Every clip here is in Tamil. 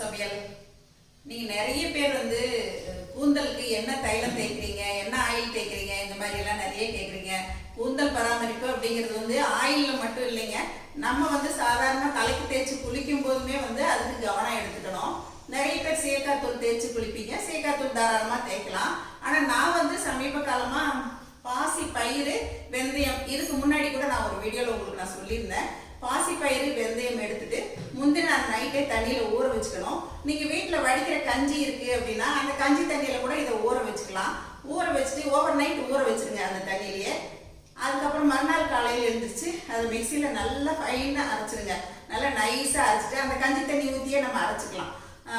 சமையல் நீங்கள் நிறைய பேர் வந்து கூந்தலுக்கு என்ன தைலம் தேய்க்கிறீங்க என்ன ஆயில் தேய்க்கிறீங்க இந்த மாதிரி எல்லாம் நிறைய கேட்குறீங்க கூந்தல் பராமரிப்பு அப்படிங்கிறது வந்து ஆயிலில் மட்டும் இல்லைங்க. நம்ம வந்து சாதாரண தலைக்கு தேய்ச்சி குளிக்கும் போதுமே வந்து அதுக்கு கவனம் எடுத்துக்கணும். நிறைய பேர் சேக்காத்தூள் தேய்ச்சி குளிப்பீங்க. சேக்காத்தூள் தாராளமாக தேய்க்கலாம். ஆனால் நான் வந்து சமீப காலமாக பாசி பயிறு வெந்தயம் இதுக்கு முன்னாடி கூட நான் ஒரு வீடியோவில் உங்களுக்கு நான் சொல்லியிருந்தேன் பாசி பயிறு வெந்தயம் எடுத்துட்டு முந்தின நாள் நைட்டே தண்ணியில ஊற வச்சுக்கணும் நீங்க வீட்ல வடிக்கிற கஞ்சி இருக்கு அப்படின்னா அந்த கஞ்சி தண்ணியில் கூட இதை ஊற வச்சுக்கலாம். ஊற வச்சுட்டு ஓவர் நைட் ஊற வச்சிருங்க அந்த தண்ணியிலேயே. அதுக்கப்புறம் மறுநாள் காலையில் எழுந்திரிச்சு அதை மிக்சியில் நல்லா ஃபைனாக அரைச்சிருங்க. நல்லா நைஸாக அரைச்சிட்டு அந்த கஞ்சி தண்ணி ஊற்றியே நம்ம அரைச்சிக்கலாம்.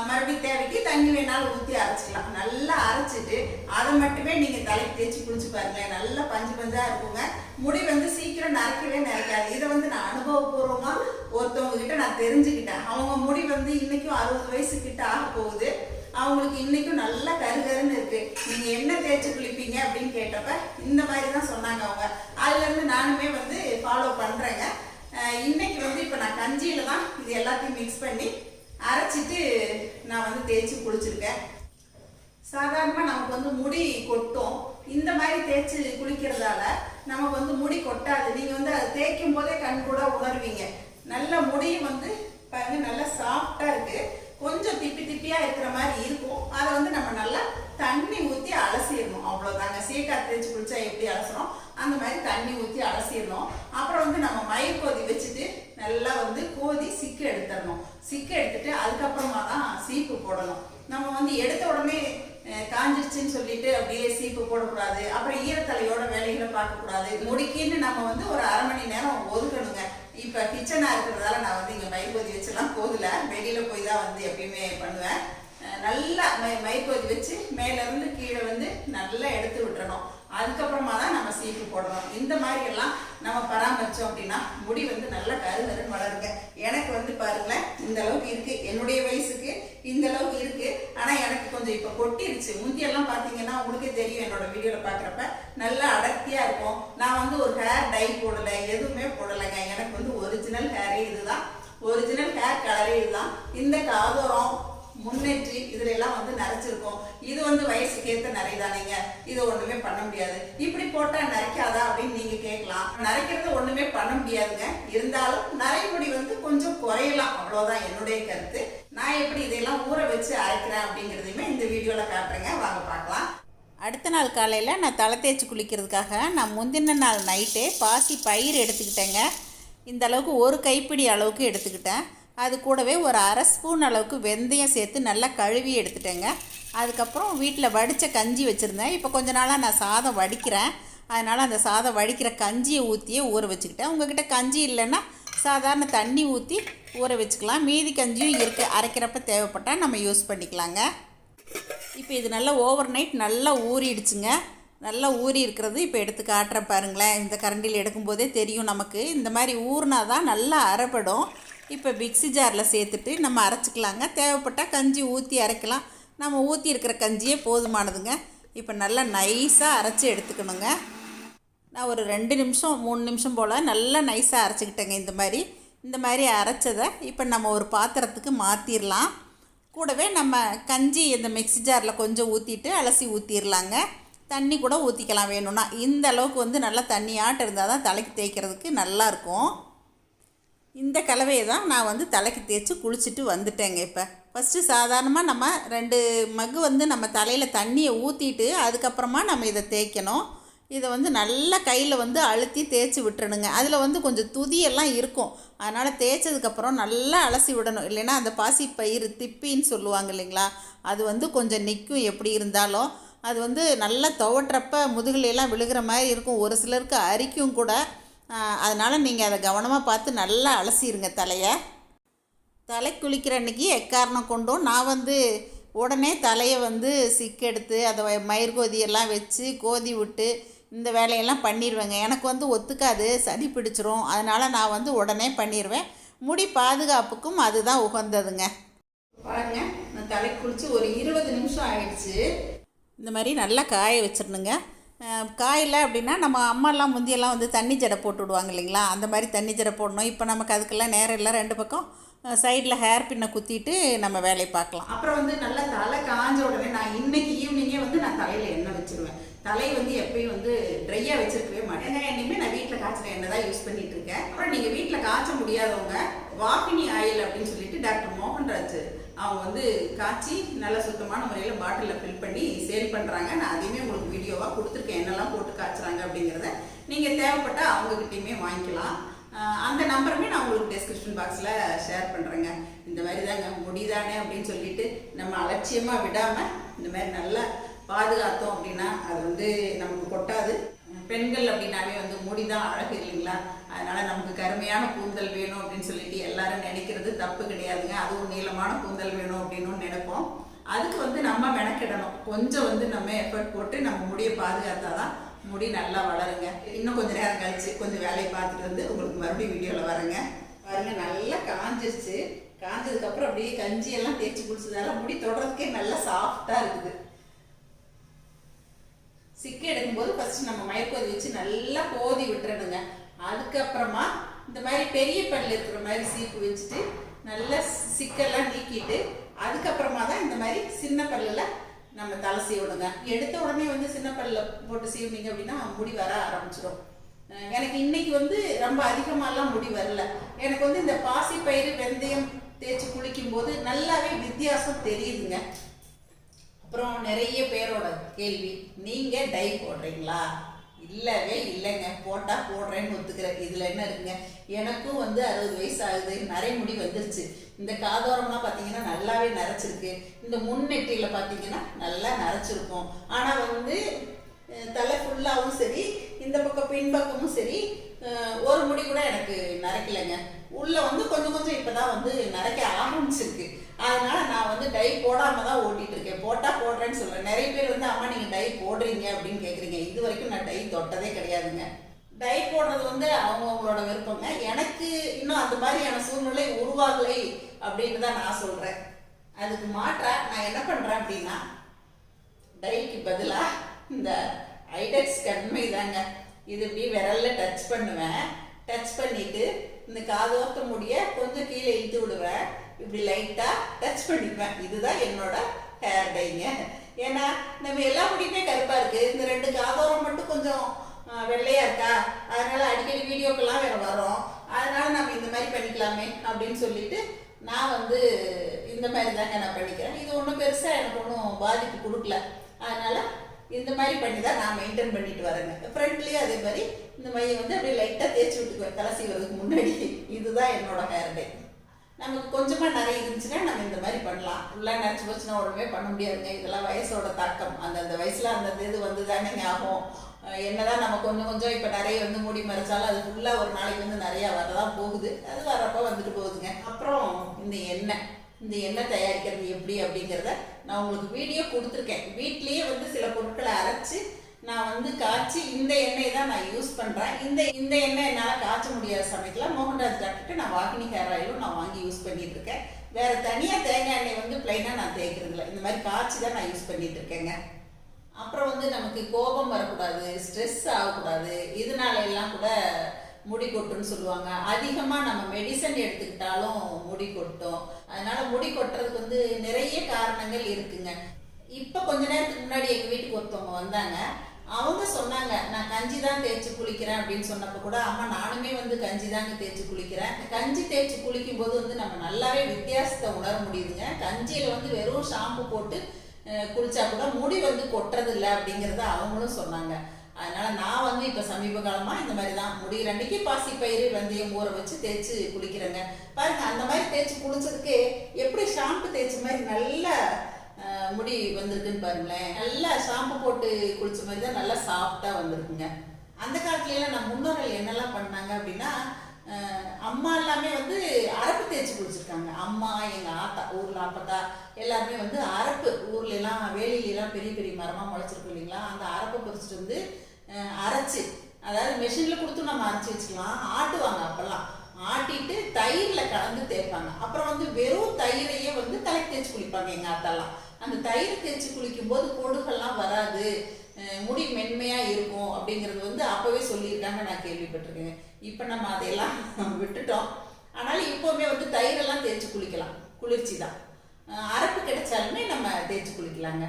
மறுபடியும் தேவைக்கு தண்ணி வேணாலும் ஊற்றி அரைச்சிக்கலாம். நல்லா அரைச்சிட்டு அதை மட்டுமே நீங்கள் தலைக்கு தேய்ச்சி குளிச்சு பாருங்களேன் நல்லா பஞ்சு பஞ்சாக இருக்குங்க. முடி வந்து சீக்கிரம் நரைக்கவே நரைக்காது இதை வந்து நான் அனுபவபூர்வமாக ஒருத்தவங்க கிட்ட நான் தெரிஞ்சுக்கிட்டேன். அவங்க முடி வந்து இன்றைக்கும் அறுபது வயசு கிட்ட ஆக போகுது. அவங்களுக்கு இன்றைக்கும் நல்லா கருகருன்னு இருக்குது நீங்கள் என்ன தேய்ச்சி குளிப்பீங்க அப்படின்னு கேட்டப்ப இந்த மாதிரி தான் சொன்னாங்க அவங்க. அதுலேருந்து நானுமே வந்து ஃபாலோ பண்ணுறேங்க இன்னைக்கு வந்து இப்போ நான் கஞ்சியில தான் இது எல்லாத்தையும் மிக்ஸ் பண்ணி அரைச்சிட்டு நான் வந்து தேய்ச்சி குளிச்சிருக்கேன். சாதாரணமாக நமக்கு வந்து முடி கொட்டும். இந்த மாதிரி தேய்ச்சி குளிக்கிறதால நமக்கு வந்து முடி கொட்டாது. நீங்கள் வந்து அதை தேய்க்கும் போதே கண் கூட உணர்வீங்க. நல்ல முடியும் வந்து பாருங்க நல்லா சாஃப்டாக இருக்குது கொஞ்சம் திப்பி திப்பியாக இருக்கிற மாதிரி இருக்கும். அதை வந்து நம்ம நல்லா தண்ணி ஊற்றி அலசிடணும். அவ்வளோதாங்க சீக்கிரம் தேய்ச்சி குளிச்சா எப்படி அலசுறோம் அந்த மாதிரி தண்ணி ஊற்றி அலசிடணும். அப்புறம் வந்து நம்ம மயிர் கோதி வச்சுட்டு நல்லா வந்து கோதி சிக்கு எடுத்துடணும். சிக்க எடுத்துட்டு அதுக்கப்புறமா தான் சீப்பு போடணும். நம்ம வந்து எடுத்த உடனே காஞ்சிருச்சுன்னு சொல்லிட்டு அப்படியே சீப்பு போடக்கூடாது. அப்புறம் ஈரத்தலையோட வேலைகளை பார்க்கக்கூடாது. முடிக்கின்னு நம்ம வந்து ஒரு அரை மணி நேரம் ஒதுக்கணுங்க. இப்போ கிச்சனாக இருக்கிறதால நான் வந்து இங்கே மைப்பொதி வச்சுலாம் போதில் வெளியில் போய் தான் வந்து எப்பயுமே பண்ணுவேன். நல்லா மை மைப்பொதி வச்சு மேலேருந்து கீழே வந்து நல்லா எடுத்து விட்டுறணும். அதுக்கப்புறமா தான் நம்ம சீப்பு போடணும். இந்த மாதிரி எல்லாம் நம்ம பராமரித்தோம் அப்படின்னா முடி வந்து நல்லா கருகருன்னு வளருங்க. எனக்கு வந்து பாருங்களேன் இந்த அளவுக்கு இருக்கு. என்னுடைய வயசுக்கு இந்த அளவுக்கு இருக்கு. ஆனா எனக்கு கொஞ்சம் இப்ப கொட்டிருச்சு. முந்தியெல்லாம் பாத்தீங்கன்னா உங்களுக்கே தெரியும் என்னோட வீடியோல பாக்குறப்ப. நல்லா அடர்த்தியா இருக்கும். நான் வந்து ஒரு ஹேர் டை போடல எதுவுமே போடலைங்க. எனக்கு வந்து ஒரிஜினல் ஹேரே இதுதான். ஒரிஜினல் ஹேர் கலரே இதுதான். இந்த காதோரம் முன்னேற்றி இதுல எல்லாம் வந்து நரைச்சிருக்கோம். இது வந்து வயசுக்கு ஏத்த நரைதானேங்க இது ஒண்ணுமே பண்ண முடியாது. இப்படி போட்டா நரைக்காதா அப்படின்னு நீங்க கேட்கலாம். நரைக்கிறது ஒண்ணுமே பண்ண முடியாதுங்க. இருந்தாலும் நரைமுடி குறையலாம். அவ்வளோதான் என்னுடைய கருத்து. நான் எப்படி இதையெல்லாம் ஊற வச்சு அரைக்கிறேன் அப்படிங்கிறதையுமே இந்த வீடியோவில் காட்டுறேங்க. வாங்க பார்க்கலாம். அடுத்த நாள் காலையில் நான் தலை தேய்ச்சி குளிக்கிறதுக்காக நான் முந்தின நாள் நைட்டே பாசி பயிர் எடுத்துக்கிட்டேங்க. இந்த அளவுக்கு ஒரு கைப்பிடி அளவுக்கு எடுத்துக்கிட்டேன். அது கூடவே ஒரு அரை ஸ்பூன் அளவுக்கு வெந்தயம் சேர்த்து நல்லா கழுவி எடுத்துட்டேங்க. அதுக்கப்புறம் வீட்டில் வடித்த கஞ்சி வச்சுருந்தேன். இப்போ கொஞ்ச நாளாக நான் சாதம் வடிக்கிறேன். அதனால் அந்த சாதம் வடிக்கிற கஞ்சியை ஊற்றியே ஊற வச்சுக்கிட்டேன். உங்ககிட்ட கஞ்சி இல்லைன்னா சாதாரண தண்ணி ஊற்றி ஊற வச்சுக்கலாம். மீதி கஞ்சியும் இருக்குது அரைக்கிறப்ப தேவைப்பட்டால் நம்ம யூஸ் பண்ணிக்கலாங்க. இப்போ இது நல்லா ஓவர் நைட் நல்லா ஊறிடுச்சுங்க. நல்லா ஊறி இருக்கிறது இப்போ எடுத்து காட்டுறேன் பாருங்களேன். இந்த கரண்டியில் எடுக்கும்போதே தெரியும் நமக்கு. இந்த மாதிரி ஊறினா தான் நல்லா அரைப்படும். இப்போ மிக்சி ஜாரில் சேர்த்துட்டு நம்ம அரைச்சிக்கலாங்க. தேவைப்பட்டால் கஞ்சி ஊற்றி அரைக்கலாம். நம்ம ஊற்றி இருக்கிற கஞ்சியே போதுமானதுங்க. இப்போ நல்லா நைஸாக அரைச்சி எடுத்துக்கணுங்க. நான் ஒரு ரெண்டு நிமிஷம் மூணு நிமிஷம் போல் நல்லா நைஸாக அரைச்சிக்கிட்டேங்க இந்த மாதிரி. இந்த மாதிரி அரைச்சதை இப்போ நம்ம ஒரு பாத்திரத்துக்கு மாற்றிடலாம் கூடவே நம்ம கஞ்சி இந்த மிக்ஸி ஜாரில் கொஞ்சம் ஊற்றிட்டு அலசி ஊற்றிடலாங்க தண்ணி கூட ஊற்றிக்கலாம் வேணும்னா. இந்த அளவுக்கு வந்து நல்லா தண்ணியாட்டம் இருந்தால் தான் தலைக்கு தேய்க்கிறதுக்கு நல்லாயிருக்கும் இந்த கலவையை தான் நான் வந்து தலைக்கு தேய்ச்சி குளிச்சுட்டு வந்துட்டேங்க இப்போ. ஃபஸ்ட்டு சாதாரணமாக நம்ம ரெண்டு மகு வந்து நம்ம தலையில் தண்ணியை ஊற்றிட்டு அதுக்கப்புறமா நம்ம இதை தேய்க்கணும். இதை வந்து நல்லா கையில் வந்து அழுத்தி தேய்ச்சி விட்டுறணுங்க. அதில் வந்து கொஞ்சம் துதியெல்லாம் இருக்கும். அதனால் தேய்ச்சதுக்கப்புறம் நல்லா அலசி விடணும். இல்லைன்னா அந்த பாசி பயிர் திப்பின்னு சொல்லுவாங்க இல்லைங்களா? அது வந்து கொஞ்சம் நிற்கும் எப்படி இருந்தாலும். அது வந்து நல்லா துவட்டுறப்ப முதுகுலையெல்லாம் விழுகிற மாதிரி இருக்கும். ஒரு சிலருக்கு அரிக்கும் கூட. அதனால் நீங்கள் அதை கவனமாக பார்த்து நல்லா அலசிடுங்க தலையை. தலை குளிக்கிற அன்னைக்கு எக்காரணம் கொண்டும். நான் வந்து உடனே தலையை வந்து சிக்கெடுத்து அதை வ- மயிர் கோதியெல்லாம் வச்சு கோதி விட்டு இந்த வேலையெல்லாம் பண்ணிடுவேங்க எனக்கு வந்து ஒத்துக்காது சளி பிடிச்சிரும். அதனால் நான் வந்து உடனே பண்ணிடுவேன் முடி பாதுகாப்புக்கும் அதுதான் உகந்ததுங்க. பாருங்க நான் தலை குளித்து ஒரு இருபது நிமிஷம் ஆயிடுச்சு. இந்த மாதிரி நல்லா காய வச்சிடணுங்க. காயில் அப்படின்னா நம்ம அம்மாலாம் முந்தியெல்லாம் வந்து தண்ணி ஜடை போட்டு விடுவாங்க இல்லைங்களா? அந்த மாதிரி தண்ணி ஜடை போடணும். இப்போ நமக்கு அதுக்கெல்லாம் நேரம் இல்லை. ரெண்டு பக்கம் சைடில் ஹேர் பின்னை குத்திட்டு நம்ம வேலையை பார்க்கலாம். அப்புறம் வந்து நல்லா தலை காஞ்ச உடனே நான் இன்னைக்கு ஈவினிங்கே வந்து நான் தலையில் என்ன தலை வந்து எப்பயும் வந்து ட்ரையா வச்சிருக்கவே மாட்டேன். இனிமேல் நான் வீட்டில் காய்ச்சின எண்ணெய் தான் யூஸ் பண்ணிட்டு இருக்கேன். அப்புறம் நீங்க வீட்டில் காய்ச்ச முடியாதவங்க வாக்கினி ஆயில் அப்படின்னு சொல்லிட்டு டாக்டர் மோகன்ராஜ் அவங்க வந்து காய்ச்சி நல்ல சுத்தமான முறையில் பாட்டிலில் ஃபில் பண்ணி சேல் பண்ணுறாங்க நான் அதையுமே உங்களுக்கு வீடியோவாக கொடுத்துருக்கேன். என்னெல்லாம் போட்டு காய்ச்சுறாங்க அப்படிங்கிறத. நீங்கள் தேவைப்பட்டா அவங்கக்கிட்டையுமே வாங்கிக்கலாம். அந்த நம்பருமே நான் உங்களுக்கு டெஸ்கிரிப்ஷன் பாக்ஸில் ஷேர் பண்ணுறேங்க இந்த மாதிரி தாங்க முடிதானே அப்படின்னு சொல்லிட்டு நம்ம அலட்சியமாக விடாமல் இந்த மாதிரி நல்லா பாதுகாத்தோம் அப்படின்னா அது வந்து நமக்கு கொட்டாது. பெண்கள் அப்படின்னாவே வந்து முடிதான் அழகு இல்லைங்களா? அதனால நமக்கு கருமையான கூந்தல் வேணும் அப்படின்னு சொல்லிட்டு எல்லாரும் நினைக்கிறது தப்பு கிடையாதுங்க. அதுவும் நீளமான கூந்தல் வேணும் அப்படின்னு நினைப்போம். அதுக்கு வந்து நம்ம மெனக்கிடணும். கொஞ்சம் வந்து நம்ம எஃபர்ட் போட்டு நம்ம முடியை பாதுகாத்தாதான் முடி நல்லா வளருங்க. இன்னும் கொஞ்ச நேரம் கழிச்சு கொஞ்சம் வேலையை பார்த்துட்டு வந்து உங்களுக்கு மறுபடியும் வீடியோவில் வரேங்க. பாருங்க நல்லா காஞ்சிருச்சு. காஞ்சதுக்கப்புறம் அப்படியே கஞ்சி எல்லாம் தேய்ச்சி குடிச்சதால முடி தொடர்றதுக்கே நல்லா சாஃப்டாக இருக்குது. சிக்கி எடுக்கும்போது ஃபஸ்ட்டு நம்ம மயக்கோதி வச்சு நல்லா கோதி விட்டுறணுங்க. அதுக்கப்புறமா இந்த மாதிரி பெரிய பல்லு இருக்கிற மாதிரி சீப்பு வச்சுட்டு நல்லா சிக்கெல்லாம் நீக்கிட்டு அதுக்கப்புறமா தான் இந்த மாதிரி சின்ன பல்லில் நம்ம தலை சீவணுங்க. எடுத்த உடனே வந்து சின்ன பல்லில் போட்டு சீவுனீங்க அப்படின்னா முடி வர ஆரம்பிச்சிடும் எனக்கு இன்னைக்கு வந்து ரொம்ப அதிகமாகலாம் முடி வரல. எனக்கு வந்து இந்த பாசி பயிறு வெந்தயம் தேய்ச்சி குளிக்கும் போது நல்லாவே வித்தியாசம் தெரியுதுங்க. அப்புறம் நிறைய பேரோட கேள்வி நீங்க டை போடுறீங்களா? இல்லவே இல்லைங்க போட்டா போடுறேன்னு ஒத்துக்கிறேன் இதுல என்ன இருக்குங்க? எனக்கும் வந்து அறுபது வயசு ஆகுது நிறைய முடி வந்துருச்சு. இந்த காதோரம்லாம் பார்த்தீங்கன்னா நல்லாவே நரைச்சிருக்கு. இந்த முன்னெட்டியில் பார்த்தீங்கன்னா நல்லா நரைச்சிருக்கும். ஆனால் வந்து தலை ஃபுல்லாகவும் சரி இந்த பக்கம் பின்பக்கமும் சரி ஒரு முடி கூட எனக்கு நரைக்கலைங்க. உள்ளே வந்து கொஞ்சம் கொஞ்சம் இப்போ தான் வந்து நரைக்க ஆரம்பிச்சிருக்கு. அதனால நான் வந்து டை போடாமல் தான் ஓட்டிட்டு போடுறேன்னு சொல்கிறேன் நிறைய பேர் வந்து அம்மா நீங்க டை போடுறீங்க அப்படின்னு கேட்குறீங்க இது வரைக்கும் நான் டை தொட்டதே கிடையாதுங்க. டை போடுறது வந்து அவங்கவுங்களோட விருப்பங்க. எனக்கு இன்னும் அந்த மாதிரியான சூழ்நிலை உருவாகலை அப்படின்னு தான் நான் சொல்கிறேன் அதுக்கு மாற்றா நான் என்ன பண்ணுறேன் அப்படின்னா டைக்கு பதிலாக இந்த ஐடெக்ஸ் கண்மை தாங்க இது இப்படி விரலில் டச் பண்ணுவேன். டச் பண்ணிட்டு இந்த காதோர்த்த முடிய கொஞ்சம் கீழே இழுத்து விடுவேன். இப்படி லைட்டாக டச் பண்ணிப்பேன். இதுதான் என்னோட ஹேர் டைங்க ஏன்னா நம்ம எல்லா முடியுமே கருப்பா இருக்கு. இந்த ரெண்டு காதோரம் மட்டும் கொஞ்சம் வெள்ளையா இருக்கா? அதனால அடிக்கடி வீடியோக்கெல்லாம் வேற வரும் அதனால நம்ம இந்த மாதிரி பண்ணிக்கலாமே அப்படின்னு சொல்லிட்டு நான் வந்து இந்த மாதிரி தாங்க நான் பண்ணிக்கிறேன். இது ஒன்றும் பெருசாக எனக்கு ஒன்றும் பாதிப்பு கொடுக்கல. அதனால இந்த மாதிரி பண்ணி தான் நான் மெயின்டைன் பண்ணிட்டு வரேங்க. ஃப்ரெண்ட்லேயும் அதே மாதிரி இந்த மையை வந்து அப்படியே லைட்டாக தேய்ச்சி விட்டுக்குவேன். தலை செய்வதுக்கு முன்னாடி. இதுதான் என்னோட ஹேர் டை நமக்கு கொஞ்சமாக நிறைய இருந்துச்சுன்னா நம்ம இந்த மாதிரி பண்ணலாம். ஃபுல்லாக நினச்சி போச்சுன்னா உடனே பண்ண முடியாதுங்க. இதெல்லாம் வயசோட தாக்கம். அந்தந்த வயசில் அந்தந்த இது வந்து தானே ஞாபகம் என்னதான் நம்ம கொஞ்சம் கொஞ்சம் இப்போ நிறைய வந்து மூடி மறைச்சாலும் அது ஃபுல்லாக ஒரு நாளைக்கு வந்து நிறையா வரதான் போகுது. அது வரப்போ வந்துட்டு போகுதுங்க. அப்புறம் இந்த எண்ணெய். இந்த எண்ணெய் தயாரிக்கிறது எப்படி அப்படிங்கிறத நான் உங்களுக்கு வீடியோ கொடுத்துருக்கேன். வீட்லேயே வந்து சில பொருட்களை அரைச்சி நான் வந்து காய்ச்சி இந்த எண்ணெய் தான் நான் யூஸ் பண்ணுறேன் இந்த இந்த எண்ணெய் என்னால் காய்ச்ச முடியாத சமயத்தில் மோகன்ராஜ் டாக்டர்கிட்ட நான் வாக்கினி ஹேர் ஆயிலும் நான் வாங்கி யூஸ் பண்ணிட்டு இருக்கேன். வேற தனியாக தேங்காய் எண்ணெய் வந்து பிளைனாக நான் தேய்க்கிறதில்ல. இந்த மாதிரி காய்ச்சி தான் நான் யூஸ் பண்ணிட்டு இருக்கேங்க. அப்புறம் வந்து நமக்கு கோபம் வரக்கூடாது ஸ்ட்ரெஸ் ஆகக்கூடாது. இதனால எல்லாம் கூட முடி கொட்டுன்னு சொல்லுவாங்க. அதிகமாக நம்ம மெடிசன் எடுத்துக்கிட்டாலும் முடி கொட்டும். அதனால முடி கொட்டுறதுக்கு வந்து நிறைய காரணங்கள் இருக்குங்க. இப்போ கொஞ்ச நேரத்துக்கு முன்னாடி எங்கள் வீட்டுக்கு ஒருத்தவங்க வந்தாங்க. அவங்க சொன்னாங்க நான் கஞ்சி தான் தேய்ச்சி குளிக்கிறேன் அப்படின்னு சொன்னப்போ கூட அம்மா நானுமே வந்து கஞ்சி தாங்க தேய்ச்சி குளிக்கிறேன். கஞ்சி தேய்ச்சி குளிக்கும் போது வந்து நம்ம நல்லாவே வித்தியாசத்தை உணர முடியுதுங்க. கஞ்சியில் வந்து வெறும் ஷாம்பு போட்டு குளிச்சா கூட முடி வந்து கொட்டுறது இல்லை அப்படிங்கிறத அவங்களும் சொன்னாங்க. அதனால நான் வந்து இப்போ சமீப காலமாக இந்த மாதிரி தான் முடிகிற அன்னைக்கு பாசி பயிறு வெந்தயம் ஊற வச்சு தேய்ச்சி குளிக்கிறேங்க. பாருங்க அந்த மாதிரி தேய்ச்சி குளிச்சதுக்கு எப்படி ஷாம்பு தேய்ச்ச மாதிரி நல்ல முடி வந்திருக்குன்னு பாருங்களேன். நல்லா ஷாம்பு போட்டு குளிச்ச மாதிரி தான் நல்லா சாஃப்டாக வந்திருக்குங்க. அந்த காலத்துலலாம் நம்ம முன்னோர்கள் என்னெல்லாம் பண்ணாங்க அப்படின்னா அம்மா எல்லாமே வந்து அரப்பு தேய்ச்சி குளிச்சிருக்காங்க. அம்மா எங்கள் ஆத்தா ஊரில் ஆப்பத்தா எல்லாருமே வந்து அரப்பு ஊர்ல எல்லாம் பெரிய பெரிய மரமாக முளைச்சிருக்கும் இல்லைங்களா? அந்த அரப்பை பறிச்சிட்டு வந்து அரைச்சி அதாவது மெஷினில் கொடுத்து நம்ம அரைச்சி வச்சுக்கலாம். ஆட்டுவாங்க அப்போல்லாம். ஆட்டிட்டு தயிரில் கலந்து தேய்ப்பாங்க. அப்புறம் வந்து வெறும் தயிரையே வந்து தலைக்கு தேய்ச்சி குளிப்பாங்க எங்கள் ஆத்தாலாம் அந்த தயிர் தேய்ச்சி குளிக்கும் போது கொடுகள்லாம் வராது. முடி மென்மையா இருக்கும் அப்படிங்கிறது வந்து அப்பவே சொல்லியிருக்காங்க நான் கேள்விப்பட்டிருக்கேன். இப்போ நம்ம அதையெல்லாம் விட்டுட்டோம். ஆனாலும் இப்போவுமே வந்து தயிரெல்லாம் தேய்ச்சி குளிக்கலாம். குளிர்ச்சி தான். அரப்பு கிடைச்சாலுமே நம்ம தேய்ச்சி குளிக்கலாங்க.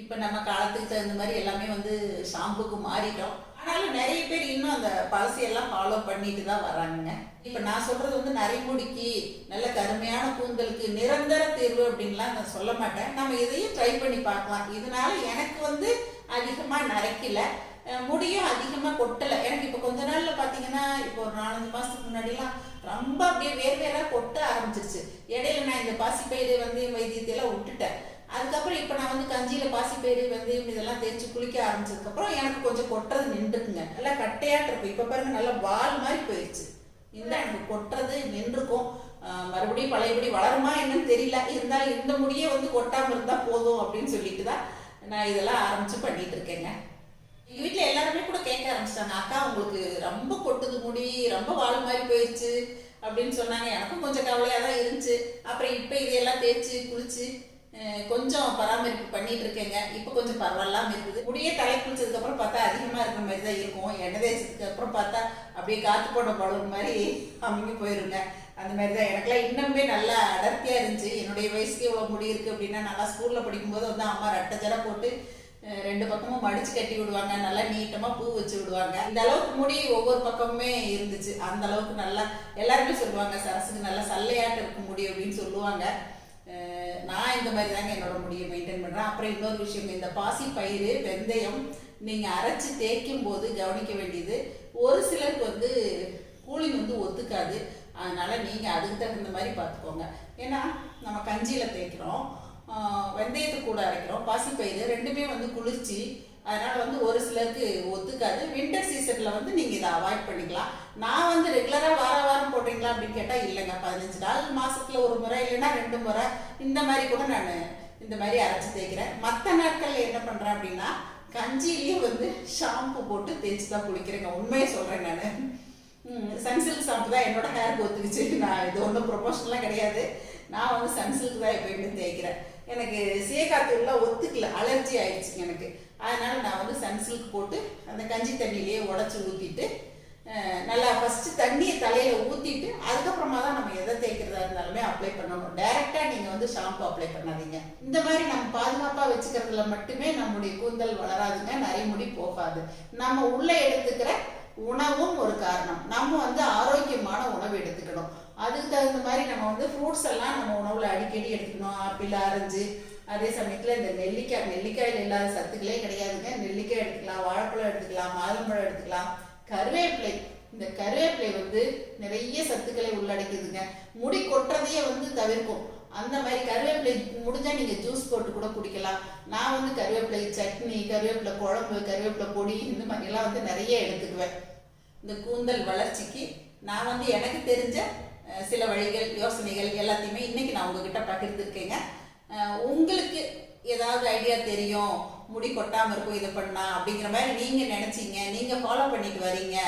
இப்போ நம்ம காலத்துக்கு தகுந்த மாதிரி எல்லாமே வந்து ஷாம்புக்கு மாறிட்டோம். பேர் இன்னும் அந்த பாலிசியெல்லாம் ஃபாலோ பண்ணிட்டு தான் வராங்கங்க இப்போ நான் சொல்றது வந்து நரைமுடிக்கு நல்ல கருமையான கூந்தலுக்கு நிரந்தர தேர்வு அப்படின்லாம் நான் சொல்ல மாட்டேன். நம்ம இதையும் ட்ரை பண்ணி பார்க்கலாம். இதனால எனக்கு வந்து அதிகமாக நரைக்கல. முடியும் அதிகமாக கொட்டலை. எனக்கு இப்போ கொஞ்ச நாளில் பார்த்தீங்கன்னா இப்போ ஒரு நாலஞ்சு மாதத்துக்கு முன்னாடிலாம் ரொம்ப அப்படியே வேறு வேறாக கொட்ட ஆரம்பிச்சிருச்சு. இடையில நான் இந்த பாசிப்பயிறு வந்து வைத்தியத்தையெல்லாம் விட்டுட்டேன். அதுக்கப்புறம் இப்போ நான் வந்து கஞ்சியில் பாசிப்பயிறு வந்து இதெல்லாம் தேய்ச்சி குளிக்க ஆரம்பிச்சதுக்கப்புறம் எனக்கு கொஞ்சம் கொட்டுறது நின்றுக்குங்க. நல்லா கட்டையாட்டு இருக்கும். இப்போ பாருங்க நல்லா வால் மாதிரி போயிடுச்சு இல்லை எனக்கு கொட்டுறது நின்றுக்கும். மறுபடியும் பழையபடி வளருமா என்னன்னு தெரியல. இருந்தாலும் இந்த முடியே வந்து கொட்டாமல் இருந்தால் போதும் அப்படின்னு சொல்லிட்டு தான் நான் இதெல்லாம் ஆரம்பிச்சு பண்ணிட்டு இருக்கேங்க. எங்கள் வீட்டில் எல்லாருமே கூட கேட்க ஆரம்பிச்சிட்டாங்க. அக்கா உங்களுக்கு ரொம்ப கொட்டுது முடி ரொம்ப வால் மாதிரி போயிடுச்சு அப்படின்னு சொன்னாங்க. எனக்கும் கொஞ்சம் கவலையாக தான் இருந்துச்சு. அப்புறம் இப்போ இதையெல்லாம் தேய்ச்சி குளிச்சு கொஞ்சம் பராமரிப்பு பண்ணிட்டு இருக்கேங்க. இப்போ கொஞ்சம் பரவாயில்லாம இருக்குது. முடியே தலை குளிச்சதுக்கு அப்புறம் பார்த்தா அதிகமா இருக்கிற மாதிரி தான் இருக்கும். எண்ணெய் தேய்ச்சதுக்கு அப்புறம் பார்த்தா அப்படியே காத்து போட பலூன் மாதிரி அமுங்கி போயிருங்க. அந்த மாதிரி தான் எனக்குலாம் இன்னுமே நல்லா அடர்த்தியா இருந்துச்சு. என்னுடைய வயசுக்கு இவ்வளோ முடி இருக்கு அப்படின்னா நல்லா ஸ்கூல்ல படிக்கும்போது வந்து அம்மா ரெட்டை போட்டு ரெண்டு பக்கமும் மடிச்சு கட்டி விடுவாங்க. நல்லா நீட்டமா பூ வச்சு விடுவாங்க. இந்த அளவுக்கு முடி ஒவ்வொரு பக்கமுமே இருந்துச்சு. அந்த அளவுக்கு நல்லா எல்லாருமே சொல்லுவாங்க சரசுக்கு நல்லா சல்லையாட்டு இருக்கும் முடி அப்படின்னு சொல்லுவாங்க. நான் இந்த மாதிரி தாங்க என்னோட முடியை மெயின்டைன் பண்றேன். அப்புறம் இன்னொரு விஷயம் இந்த பாசி பயிறு வெந்தயம் நீங்க அரைச்சு தேய்க்கும் போது கவனிக்க வேண்டியது ஒரு சிலருக்கு வந்து கூலிங் வந்து ஒத்துக்காது. அதனால நீங்க அதுக்கு தகுந்த மாதிரி பார்த்துக்கோங்க. ஏன்னா நம்ம கஞ்சியில தேய்க்கிறோம் வெந்தயத்தை கூட அரைக்கிறோம் பாசிப்பயிறு ரெண்டுமே வந்து குளிர்ச்சி அதனால வந்து ஒரு சிலருக்கு ஒத்துக்காது. வின்டர் சீசனில் வந்து நீங்கள் இதை அவாய்ட் பண்ணிக்கலாம். நான் வந்து ரெகுலராக வார வாரம் போடுறீங்களா அப்படின்னு கேட்டால் இல்லைங்க. பதினஞ்சு நாள் மாதத்தில் ஒரு முறை இல்லைன்னா ரெண்டு முறை. இந்த மாதிரி கூட நான் இந்த மாதிரி அரைச்சி தேய்க்கிறேன். மற்ற நாட்களில் என்ன பண்ணுறேன் அப்படின்னா கஞ்சியிலேயே வந்து ஷாம்பு போட்டு தேய்ச்சி தான் குளிக்கிறேங்க. உண்மையை சொல்கிறேன் நான். சன்சில்க் ஷாம்பு தான் என்னோட ஹேருக்கு ஒத்துக்குச்சு. நான் இது ஒன்றும் ப்ரொபோஷனெலாம் கிடையாது. நான் வந்து சன்சில்க் தான் எப்பயுமே தேய்க்கிறேன். எனக்கு சீக்காத்தூள்லாம் ஒத்துக்கல. அலர்ஜி ஆயிடுச்சு எனக்கு. அதனால் நான் வந்து சன்சில்க் போட்டு அந்த கஞ்சி தண்ணியிலேயே உடச்சி ஊற்றிட்டு நல்லா ஃபஸ்ட்டு தண்ணியை தலையில் ஊற்றிட்டு அதுக்கப்புறமா தான் நம்ம எதை தேய்க்கிறதா இருந்தாலுமே அப்ளை பண்ணணும். டைரெக்டாக நீங்கள் வந்து ஷாம்பு அப்ளை பண்ணாதீங்க. இந்த மாதிரி நம்ம பாதுகாப்பாக வச்சுக்கிறதுல மட்டுமே நம்முடைய கூந்தல் வளராதுங்க நிறைய முடி போகாது. நம்ம உள்ளே எடுத்துக்கிற உணவும் ஒரு காரணம். நம்ம வந்து ஆரோக்கியமான உணவு எடுத்துக்கணும். அதுக்கு தகுந்த மாதிரி நம்ம வந்து ஃப்ரூட்ஸ் எல்லாம் நம்ம உணவில் அடிக்கடி எடுத்துக்கணும். ஆப்பிள் ஆரஞ்சு அதே சமயத்தில் இந்த நெல்லிக்காய் நெல்லிக்காயில் இல்லாத சத்துக்களே கிடையாதுங்க. நெல்லிக்காய் எடுத்துக்கலாம் வாழைப்பழம் எடுத்துக்கலாம் மாதுளம்பழம் எடுத்துக்கலாம். கருவேப்பிலை இந்த கருவேப்பிலை வந்து நிறைய சத்துக்களை உள்ளடக்கிதுங்க முடி கொட்டுறதையே வந்து தவிர்க்கும். அந்த மாதிரி கருவேப்பிலை முடிஞ்சால் நீங்கள் ஜூஸ் போட்டு கூட குடிக்கலாம். நான் வந்து கருவேப்பிலை சட்னி கருவேப்பிலை குழம்பு கருவேப்பிலை பொடி இந்த மாதிரிலாம் வந்து நிறைய எடுத்துக்குவேன். இந்த கூந்தல் வளர்ச்சிக்கு நான் வந்து எனக்கு தெரிஞ்ச சில வழிகள் யோசனைகள் எல்லாத்தையுமே இன்னைக்கு நான் உங்ககிட்ட பகிர்ந்துருக்கேங்க. உங்களுக்கு ஏதாவது ஐடியா தெரியும் முடி கொட்டாம இருக்கும் இதை பண்ணா அப்படிங்கிற மாதிரி நீங்க நினைச்சீங்க நீங்க ஃபாலோ பண்ணிட்டு வரீங்க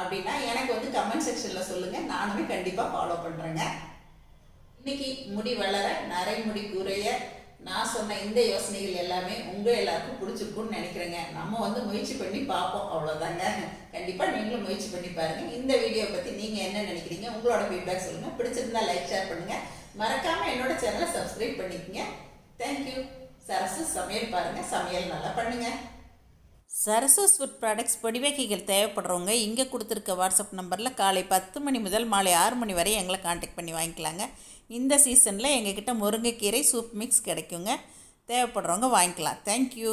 அப்படின்னா எனக்கு வந்து கமெண்ட் செக்ஷன்ல சொல்லுங்க. நானுமே கண்டிப்பா ஃபாலோ பண்றேங்க. இன்னைக்கு முடி வளர நரைமுடி குறைய நான் சொன்ன இந்த யோசனைகள் எல்லாமே உங்க எல்லாருக்கும் பிடிச்சிருக்கும்னு நினைக்கிறேங்க. நம்ம வந்து முயற்சி பண்ணி பார்ப்போம். அவ்வளோதாங்க கண்டிப்பா நீங்களும் முயற்சி பண்ணி பாருங்க. இந்த வீடியோ பத்தி நீங்க என்ன நினைக்கிறீங்க? உங்களோட ஃபீட்பேக் சொல்லுங்க. பிடிச்சிருந்தா லைக் ஷேர் பண்ணுங்க. மறக்காம என்னோட சேனலை சப்ஸ்கிரைப் பண்ணிக்கங்க. தேங்க்யூ சரசு சமையல் பாருங்க. சமையல் நல்லா பண்ணுங்க. சரசஸ் ஃபுட் ப்ராடக்ட்ஸ் பொடிவகைகள் தேவைப்படுறவங்க இங்கே கொடுத்துருக்க வாட்ஸ்அப் நம்பரில் காலை பத்து மணி முதல் மாலை ஆறு மணி வரை எங்களை காண்டாக்ட் பண்ணி வாங்கிக்கலாங்க. இந்த சீசனில் எங்ககிட்ட முருங்கைக்கீரை சூப் மிக்ஸ் கிடைக்குங்க. தேவைப்படுறவங்க வாங்கிக்கலாம். தேங்க்யூ